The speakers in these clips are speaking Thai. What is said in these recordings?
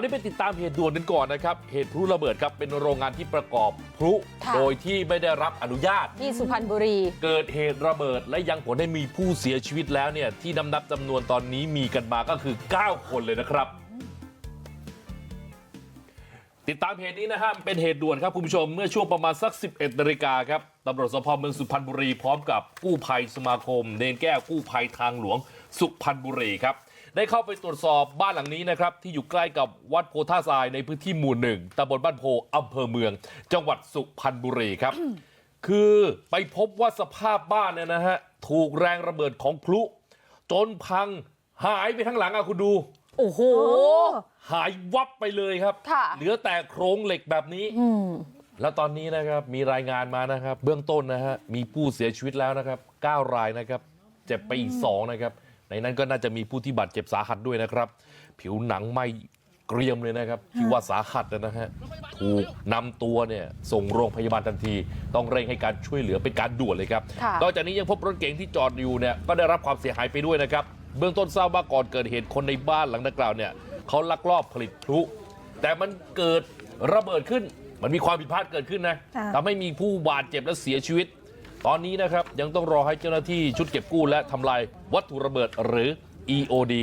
วันนี้ไปติดตามเหตุด่วนกันก่อนนะครับเหตุพลุระเบิดครับเป็นโรงงานที่ประกอบพลุค่ะโดยที่ไม่ได้รับอนุญาตที่สุพรรณบุรี เกิดเหตุระเบิดและยังผลให้มีผู้เสียชีวิตแล้วเนี่ยที่นำนับจำนวนตอนนี้มีกันมาก็คือ 9 คนเลยนะครับ ติดตามเหตุนี้นะฮะเป็นเหตุด่วนครับคุณผู้ชมเมื่อช่วงประมาณสัก 11นาฬิกาครับตำรวจสพเมืองสุพรรณบุรีพร้อมกับกู้ภัยสมาคมเนนแก้วกู้ภัยทางหลวง สุพรรณบุรีครับ ได้เข้าไปตรวจสอบบ้านหลังนี้นะครับ ที่อยู่ใกล้กับวัดโพท่าทรายในพื้นที่หมู่หนึ่งตำบลบ้านโพอำเภอเมือง จังหวัดสุพรรณบุรีครับ คือไปพบว่าสภาพบ้านเนี่ยนะฮะถูกแรงระเบิดของพลุ จนพังหายไปทั้งหลังอะคุณดู โอ้โห หายวับไปเลยครับค่ะเหลือแต่โครงเหล็กแบบนี้อืมแล้วตอนนี้นะครับมีรายงานมานะครับ เบื้องต้นนะฮะมีผู้เสียชีวิตแล้วนะครับ 9 รายนะครับ เจ็บไปอีก 2 นะครับ ในนั้นก็น่าจะมีผู้ที่บาดเจ็บสาหัสด้วยนะครับผิวหนังไหม่เกรียมเลยนะครับที่ว่าสาหัสนะฮะถูกนำตัวเนี่ยส่งโรงพยาบาลทันที ต้องเร่งให้การช่วยเหลือเป็นการด่วนเลยครับค่ะนอกจากนี้ยังพบรถเก๋งที่จอดอยู่เนี่ยก็ได้รับความเสียหายไปด้วยนะครับเบื้องต้นทราบว่าก่อนเกิดเหตุคนในบ้านหลังดังกล่าวเนี่ยเขาลักลอบผลิตพลุแต่มันเกิดระเบิดขึ้น มันมีความผิดพลาดเกิดขึ้นนะค่ะทำให้มีผู้บาดเจ็บและเสียชีวิต ตอนนี้นะครับยังต้องรอให้เจ้าหน้าที่ชุดเก็บกู้และทำลายวัตถุระเบิดหรือ EOD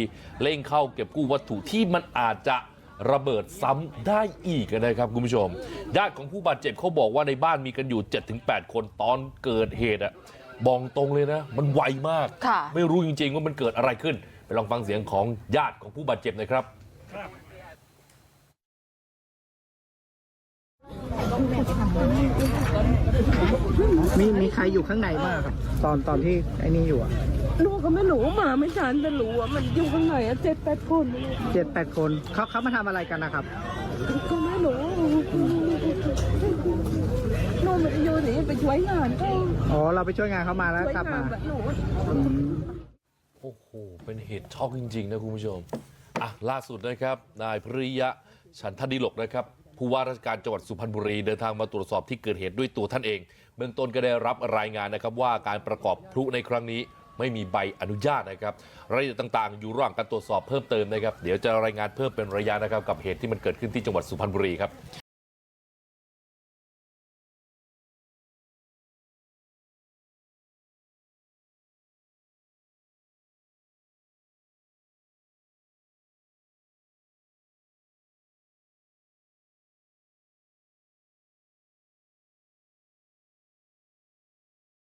เร่งเข้าเก็บกู้วัตถุที่มันอาจจะระเบิดซ้ำได้อีกนะครับคุณผู้ชมญาติของผู้บาดเจ็บเขาบอกว่าในบ้านมีกันอยู่ 7-8 คนตอนเกิดเหตุอะบอกตรงเลยนะ มันไวมากค่ะไม่รู้จริง ๆ ว่ามันเกิดอะไรขึ้น ไปลองฟังเสียงของญาติของผู้บาดเจ็บหน่อยครับ มีมีใครอยู่ข้างในบ้างครับ ตอนตอนที่ไอ้นี่อยู่อะลูกก็ไม่รู้หมาไม่ทันแต่รู้ว่ามันอยู่ข้างในอะเจ็ดแปดคนไม่รู้เจ็ดแปดคนเขาเขามาทำอะไรกันนะครับ ก็ไม่รู้ลูกมันอยู่นี่ไปช่วยงานก็อ๋อเราไปช่วยงานเขามาแล้วช่วยกลับงามานแบบหนู อืม โอ้โห เป็นเหตุช็อกจริง ๆ นะคุณผู้ชม อะ ล่าสุดนะครับ นายพริยะ ฉันทดิลกนะครับ ผู้ว่าราชการจังหวัดสุพรรณบุรีเดินทางมาตรวจสอบที่เกิดเหตุด้วยตัวท่านเอง เบื้องต้นก็ได้รับรายงานนะครับว่าการประกอบพลุในครั้งนี้ไม่มีใบอนุญาตนะครับรายละเอียดต่างๆ อยู่ระหว่างการตรวจสอบเพิ่มเติมนะครับ เดี๋ยวจะรายงานเพิ่มเป็นระยะนะครับกับเหตุที่มันเกิดขึ้นที่จังหวัดสุพรรณบุรีครับ